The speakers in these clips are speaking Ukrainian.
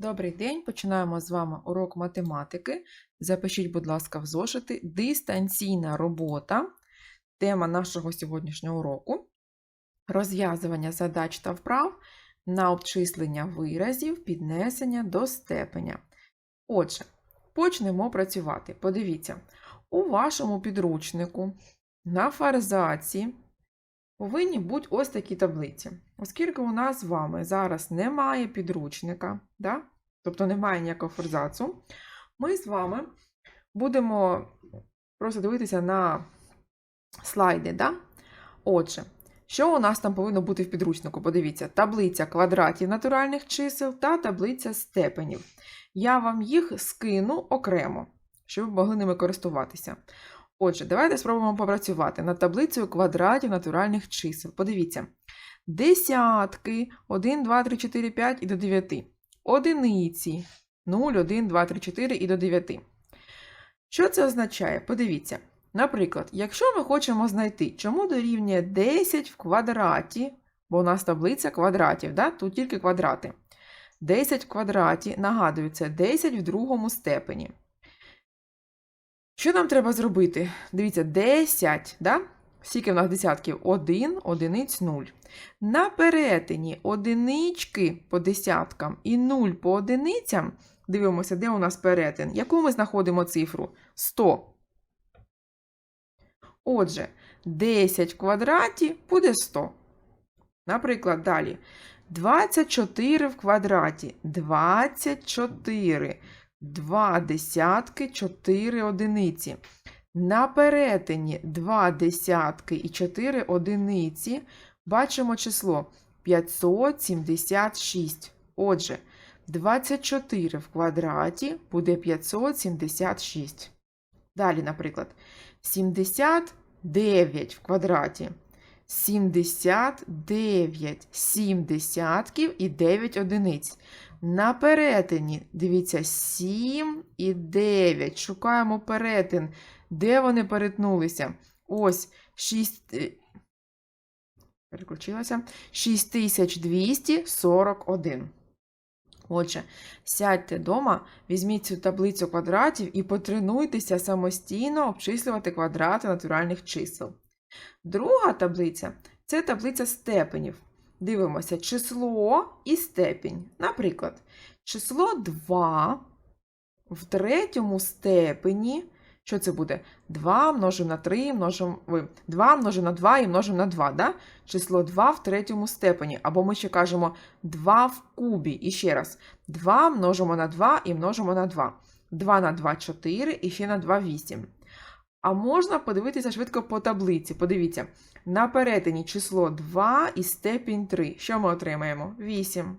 Добрий день, починаємо з вами урок математики. Запишіть, будь ласка, в зошити дистанційна робота. Тема нашого сьогоднішнього уроку розв'язування задач та вправ на обчислення виразів, піднесення до степеня. Отже, почнемо працювати. Подивіться, у вашому підручнику на фарзаці повинні бути ось такі таблиці. Оскільки у нас з вами зараз немає підручника, да? тобто немає ніякого форзацу, ми з вами будемо просто дивитися на слайди. Да? Отже, що у нас там повинно бути в підручнику? Подивіться, таблиця квадратів натуральних чисел та таблиця степенів. Я вам їх скину окремо, щоб ви могли ними користуватися. Отже, давайте спробуємо попрацювати над таблицею квадратів натуральних чисел. Подивіться. Десятки 1, 2, 3, 4, 5 і до 9. Одиниці 0, 1, 2, 3, 4 і до 9. Що це означає? Подивіться. Наприклад, якщо ми хочемо знайти, чому дорівнює 10 в квадраті, бо у нас таблиця квадратів, да? тут тільки квадрати. 10 в квадраті, нагадую, це 10 в другому степені. Що нам треба зробити? Дивіться, 10, да? Скільки в нас десятків? 1, одиниць 0. На перетині одинички по десяткам і 0 по одиницям. Дивимося, де у нас перетин. Яку ми знаходимо цифру? 100. Отже, 10 в квадраті буде 100. Наприклад, далі. 24 в квадраті. 24. Два десятки, 4 одиниці. На перетині 2 десятки і 4 одиниці бачимо число 576. Отже, 24 в квадраті буде 576. Далі, наприклад, 79 в квадраті. 79 7 десятків і 9 одиниць. На перетині, дивіться, 7 і 9. Шукаємо перетин. Де вони перетнулися? Ось 6. е, Переключилася. 6241. Отже, сядьте вдома, візьміть цю таблицю квадратів і потренуйтеся самостійно обчислювати квадрати натуральних чисел. Друга таблиця це таблиця степенів. Дивимося число і степінь. Наприклад, число 2 в третьому степені. Що це буде? 2 множимо на 3, множимо, 2 множимо на 2 і множимо на 2. Да? Число 2 в третьому степені. Або ми ще кажемо 2 в кубі. І ще раз, 2 множимо на 2 і множимо на 2. 2 на 2 4 і ще на 2 8. А можна подивитися швидко по таблиці. Подивіться, на перетині число 2 і степінь 3. Що ми отримаємо? 8.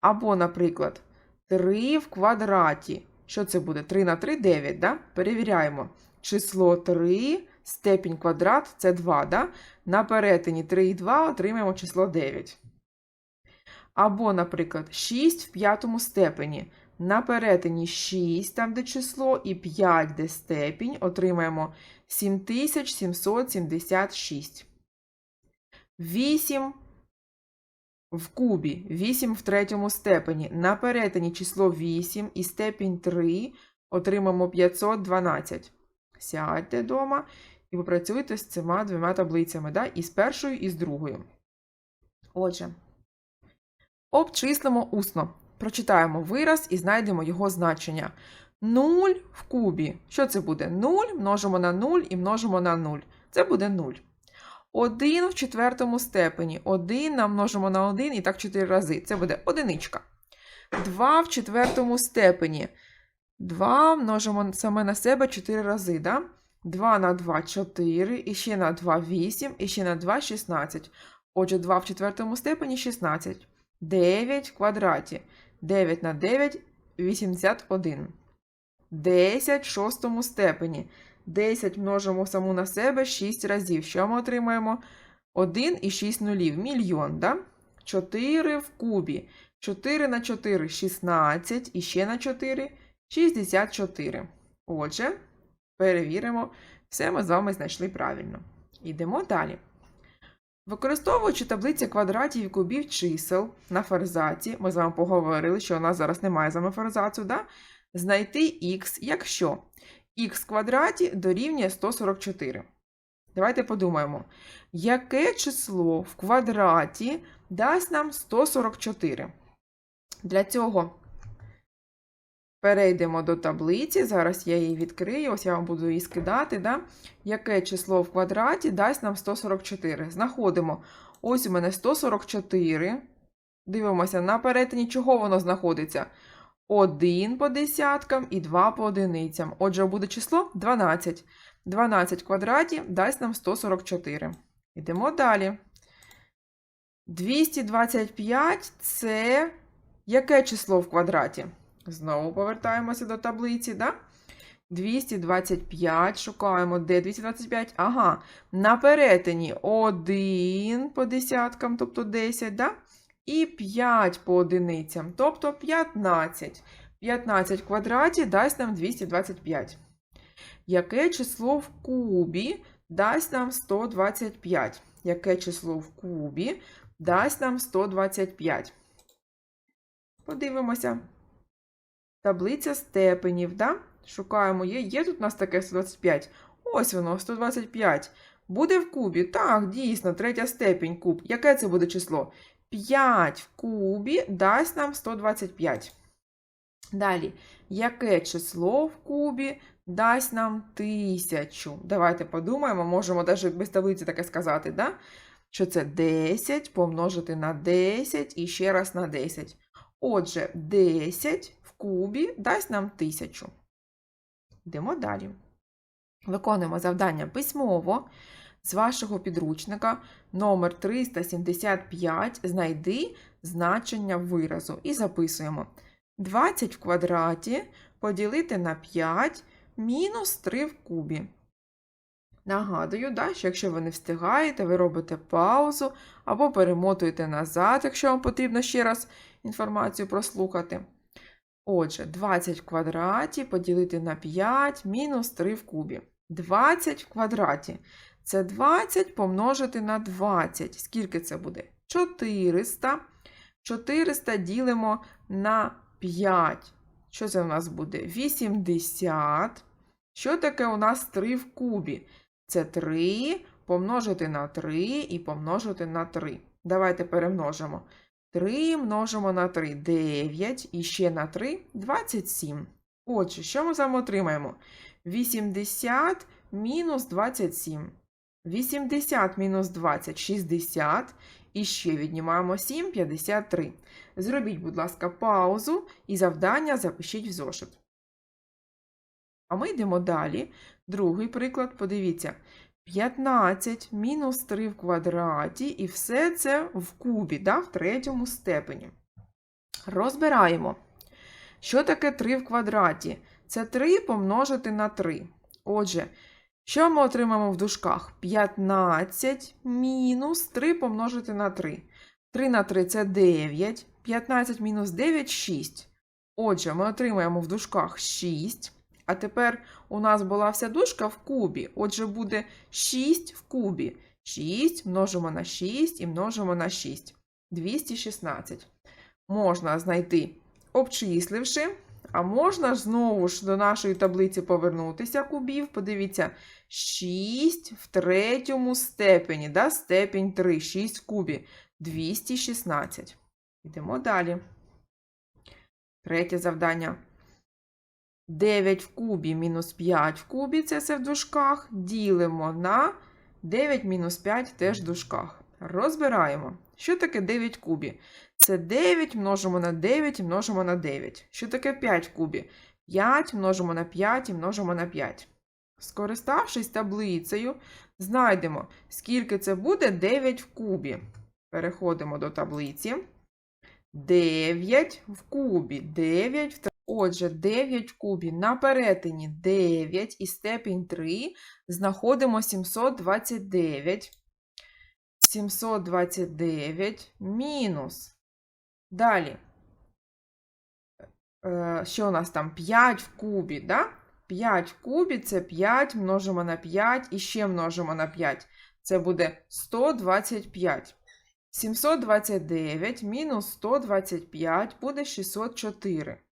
Або, наприклад, 3 в квадраті. Що це буде? 3 на 3 9, да? Перевіряємо. Число 3, степінь квадрат це 2, да? На перетині 3 і 2 отримаємо число 9. Або, наприклад, 6 в п'ятому степені. На перетині 6, там де число, і 5, де степінь, отримаємо 7776. 8 в кубі, 8 в третьому степені. На перетині число 8 і степінь 3 отримаємо 512. Сядьте вдома і попрацюйте з цими двома таблицями, да? і з першою, і з другою. Отже, обчислимо усно. Прочитаємо вираз і знайдемо його значення. 0 в кубі. Що це буде? 0 множимо на 0 і множимо на 0. Це буде 0. 1 в четвертому степені. 1 намножимо на 1 і так 4 рази. Це буде одиничка. 2 в четвертому степені. 2 множимо саме на себе 4 рази. Да? 2 на 2 4, і ще на 2 8, і ще на 2 16. Отже, 2 в четвертому степені 16. 9 в квадраті. 9 на 9 81. 10 в шостому степені. 10 множимо саму на себе 6 разів. Що ми отримаємо? 1 і 6 нулів. Мільйон, да? 4 в кубі. 4 на 4 16. І ще на 4 64. Отже, перевіримо. Все ми з вами знайшли правильно. Йдемо далі. Використовуючи таблиці квадратів і кубів чисел на ферзаці, ми з вами поговорили, що у нас зараз немає з вами да? знайти х, якщо х квадраті дорівнює 144. Давайте подумаємо, яке число в квадраті дасть нам 144? Для цього перейдемо до таблиці. Зараз я її відкрию, ось я вам буду її скидати. Да? Яке число в квадраті дасть нам 144? Знаходимо. Ось у мене 144. Дивимося, на перетині чого воно знаходиться? 1 по десяткам і 2 по одиницям. Отже, буде число 12. 12 квадратів дасть нам 144. Йдемо далі. 225 це яке число в квадраті? Знову повертаємося до таблиці, да? 225, шукаємо, де 225? Ага, на перетині 1 по десяткам, тобто 10, да? І 5 по одиницям, тобто 15. 15 квадратів дасть нам 225. Яке число в кубі дасть нам 125? Яке число в кубі дасть нам 125? Подивимося. Таблиця степенів, да? Шукаємо, є, є тут у нас таке 125. Ось воно, 125. Буде в кубі. Так, дійсно, третя степень куб. Яке це буде число? 5 в кубі дасть нам 125. Далі, яке число в кубі дасть нам 1000? Давайте подумаємо, можемо навіть без таблиці таке сказати, да? що це 10 помножити на 10 і ще раз на 10. Отже, 10 в кубі дасть нам 1000. Йдемо далі. Виконуємо завдання письмово з вашого підручника номер 375 знайди значення виразу. І записуємо 20 в квадраті поділити на 5 мінус 3 в кубі. Нагадую, да, що якщо ви не встигаєте, ви робите паузу або перемотуєте назад, якщо вам потрібно ще раз інформацію прослухати. Отже, 20 в квадраті поділити на 5 мінус 3 в кубі. 20 в квадраті. Це 20 помножити на 20. Скільки це буде? 400. 400 ділимо на 5. Що це у нас буде? 80. Що таке у нас 3 в кубі? Це 3 помножити на 3 і помножити на 3. Давайте перемножимо. 3 множимо на 3 9 і ще на 3 27. Отже, що ми з вами отримаємо? 80 мінус 27. 80 мінус 20 60. І ще віднімаємо 7 53. Зробіть, будь ласка, паузу і завдання запишіть в зошит. А ми йдемо далі. Другий приклад, подивіться. 15 мінус 3 в квадраті, і все це в кубі, да, в третьому степені. Розбираємо. Що таке 3 в квадраті? Це 3 помножити на 3. Отже, що ми отримаємо в дужках? 15 мінус 3 помножити на 3. 3 на 3 це 9. 15 мінус 9 6. Отже, ми отримаємо в дужках 6. А тепер у нас була вся дужка в кубі. Отже, буде 6 в кубі. 6 множимо на 6 і множимо на 6. 216. Можна знайти, обчисливши. А можна ж знову ж до нашої таблиці повернутися кубів. Подивіться, 6 в третьому степені. да? Степень 3, 6 в кубі. 216. Йдемо далі. Третє завдання. 9 в кубі мінус 5 в кубі, це все в дужках. Ділимо на 9 мінус 5 теж в дужках. Розбираємо. Що таке 9 в кубі? Це 9 множимо на 9 і множимо на 9. Що таке 5 в кубі? 5 множимо на 5 і множимо на 5. Скориставшись таблицею, знайдемо, скільки це буде 9 в кубі. Переходимо до таблиці. 9 в кубі. 9 в Отже, 9 в кубі на перетині 9 і степінь 3 знаходимо 729. 729 мінус. Далі. Е, що у нас там? 5 в кубі, да? 5 в кубі це 5 множимо на 5 і ще множимо на 5. Це буде 125. 729 мінус 125 буде 604.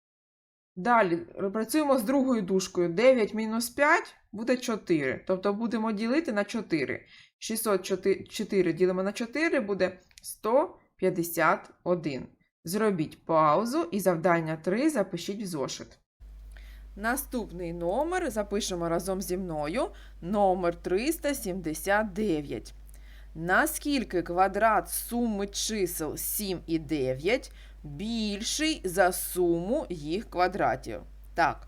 Далі працюємо з другою дужкою. 9 мінус 5 буде 4. Тобто будемо ділити на 4. 604 ділимо на 4 буде 151. Зробіть паузу і завдання 3 запишіть в зошит. Наступний номер запишемо разом зі мною. Номер 379. Наскільки квадрат суми чисел 7 і 9 більший за суму їх квадратів? Так,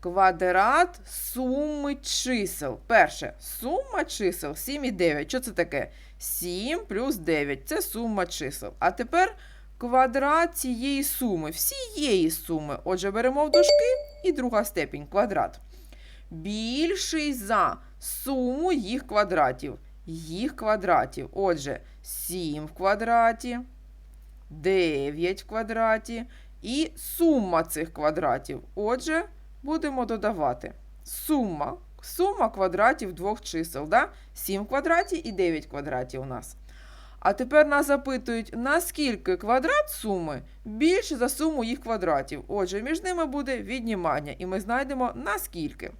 квадрат суми чисел. Перше, сума чисел 7 і 9. Що це таке? 7 плюс 9 це сума чисел. А тепер квадрат цієї суми, всієї суми. Отже, беремо в дужки і друга степінь квадрат. Більший за суму їх квадратів. Їх квадратів. Отже, 7 в квадраті, 9 в квадраті і сума цих квадратів. Отже, будемо додавати. Сума. Сума квадратів двох чисел. Да? 7 в квадраті і 9 в квадраті у нас. А тепер нас запитують, наскільки квадрат суми більше за суму їх квадратів. Отже, між ними буде віднімання, і ми знайдемо наскільки.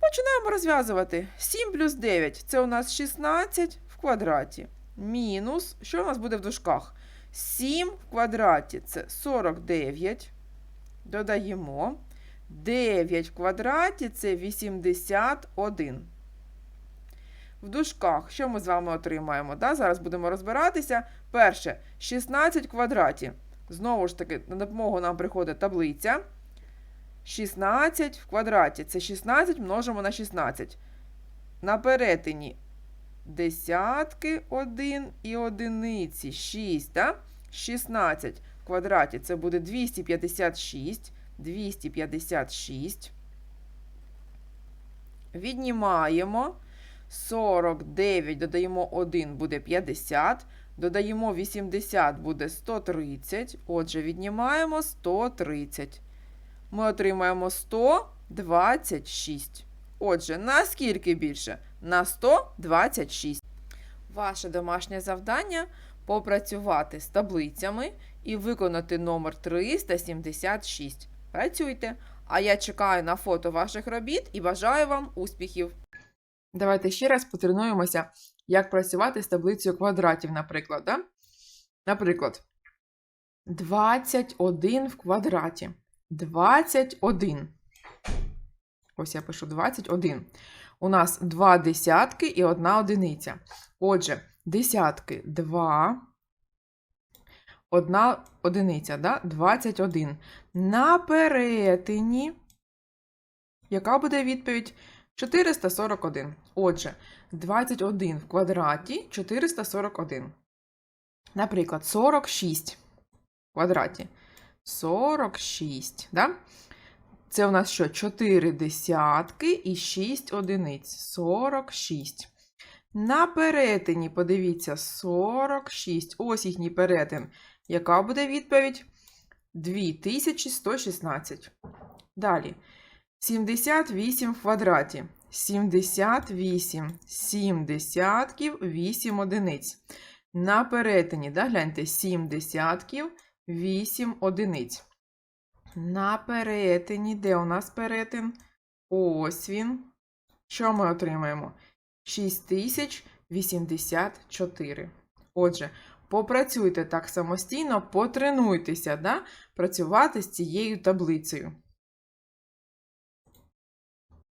Починаємо розв'язувати. 7 плюс 9 це у нас 16 в квадраті. Мінус, що у нас буде в дужках? 7 в квадраті це 49. Додаємо. 9 в квадраті це 81. В дужках, що ми з вами отримаємо? Да? Зараз будемо розбиратися. Перше, 16 в квадраті. Знову ж таки, на допомогу нам приходить таблиця. 16 в квадраті. Це 16 множимо на 16. На перетині десятки 1 і одиниці 6. Да? 16 в квадраті це буде 256. 256. Віднімаємо 49, додаємо 1 буде 50. Додаємо 80 буде 130. Отже, віднімаємо 130. Ми отримаємо 126. Отже, наскільки більше? На 126. Ваше домашнє завдання попрацювати з таблицями і виконати номер 376. Працюйте! А я чекаю на фото ваших робіт і бажаю вам успіхів! Давайте ще раз потренуємося, як працювати з таблицею квадратів, наприклад. Да? Наприклад, 21 в квадраті. 21. Ось я пишу 21. У нас два десятки і одна одиниця. Отже, десятки 2. Одна одиниця, да? 21. На перетині. Яка буде відповідь? 441. Отже, 21 в квадраті 441. Наприклад, 46 в квадраті. 46. Да? Це у нас що? 4 десятки і 6 одиниць. 46. На перетині, подивіться, 46. Ось їхній перетин. Яка буде відповідь? 2116. Далі. 78 в квадраті. 78. 7 десятків, 8 одиниць. На перетині, да, гляньте, 7 десятків, 8 одиниць. На перетині, де у нас перетин? Ось він. Що ми отримаємо? 6084. Отже, попрацюйте так самостійно, потренуйтеся, да, працювати з цією таблицею.